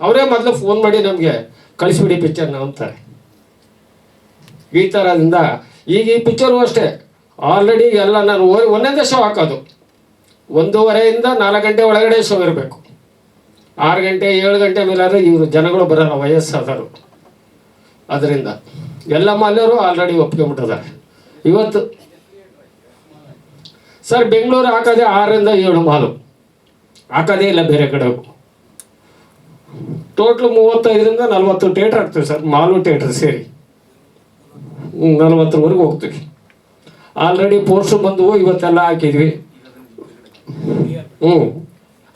ಅವರೇ ಮೊದಲು ಫೋನ್ ಮಾಡಿ ನಮಗೆ ಕಳಿಸ್ಬಿಡಿ ಪಿಕ್ಚರ್ನ ಅಂತಾರೆ ಈ ಥರದಿಂದ ಈಗ ಈ ಪಿಕ್ಚರು ಅಷ್ಟೇ. ಆಲ್ರೆಡಿ ಎಲ್ಲ ನಾನು ಒಂದೇ ಒಂದೊಂದೇ ಶೋ ಹಾಕೋದು. ಒಂದೂವರೆಯಿಂದ ನಾಲ್ಕು ಗಂಟೆ ಒಳಗಡೆ ಶೋ ಇರಬೇಕು. ಆರು ಗಂಟೆ, ಏಳು ಗಂಟೆ ಮೇಲಾದ್ರೆ ಇವರು ಜನಗಳು ಬರೋಲ್ಲ ವಯಸ್ಸಾದರು ಅದರಿಂದ ಎಲ್ಲ ಮಾಲ್ಯರು ಆಲ್ರೆಡಿ ಒಪ್ಕೊಂಡ್ಬಿಟ್ಟಿದ್ದಾರೆ. ಇವತ್ತು ಸರ್, ಬೆಂಗಳೂರು ಹಾಕೋದೇ ಆರರಿಂದ ಏಳು ಮಾಲು. ಹಾಕೋದೇ ಇಲ್ಲ ಬೇರೆ ಕಡೆ. ಟೋಟ್ಲು ಮೂವತ್ತೈದರಿಂದ ನಲ್ವತ್ತು ಥಿಯೇಟರ್ ಹಾಕ್ತೀವಿ ಸರ್, ಮಾಲು ಥಿಯೇಟರ್ ಸೇರಿ. ನಲ್ವತ್ತರವರೆಗೂ ಹೋಗ್ತೀವಿ. ಆಲ್ರೆಡಿ ಪೋರ್ಸು ಬಂದವು ಇವತ್ತೆಲ್ಲ ಹಾಕಿದ್ವಿ. ಹ್ಞೂ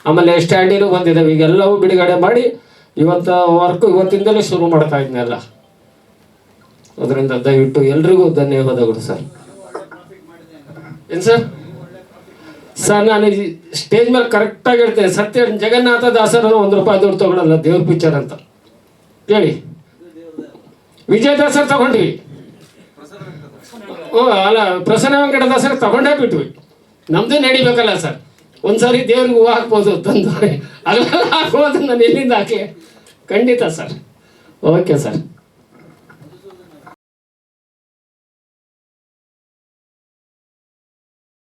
ಆಮೇಲೆ ಸ್ಟ್ಯಾಂಡಿನೂ ಬಂದಿದ್ದಾವೆ. ಈಗೆಲ್ಲವೂ ಬಿಡುಗಡೆ ಮಾಡಿ ಇವತ್ತು ವರ್ಕ್ ಇವತ್ತಿಂದಲೇ ಶುರು ಮಾಡ್ತಾ ಇದ್ನೆಲ್ಲ ಅದರಿಂದ ದಯವಿಟ್ಟು ಎಲ್ರಿಗೂ ಧನ್ಯವಾದಗಳು ಸರ್. ಏನು ಸರ್? ಸರ್, ನಾನು ಸ್ಟೇಜ್ ಮೇಲೆ ಕರೆಕ್ಟಾಗಿ ಹೇಳ್ತೇನೆ. ಸತ್ಯ ಜಗನ್ನಾಥ ದಾಸರ ಒಂದು ರೂಪಾಯಿ ದುಡ್ಡು ತಗೊಳಲ್ಲ, ದೇವ್ರ ಪಿಕ್ಚರ್ ಅಂತ. ಹೇಳಿ. ವಿಜಯದಾಸರ್ ತಗೊಂಡ್ವಿ. ಓ, ಅಲ್ಲ, ಪ್ರಸನ್ನ ವೆಂಕಟದಾಸರ್ ತಗೊಂಡೇ ಬಿಟ್ವಿ. ನಮ್ದು ನಡಿಬೇಕಲ್ಲ ಸರ್. ಒಂದ್ಸಾರಿ ದೇವ್ರಿಗೆ ಹೂವು ಹಾಕ್ಬೋದು ತಂದು ಅಲ್ಲ ಹಾಕ್ಬೋದು ನಾನು ಎಲ್ಲಿಂದ ಹಾಕಿ ಖಂಡಿತ ಸರ್. Okay sir.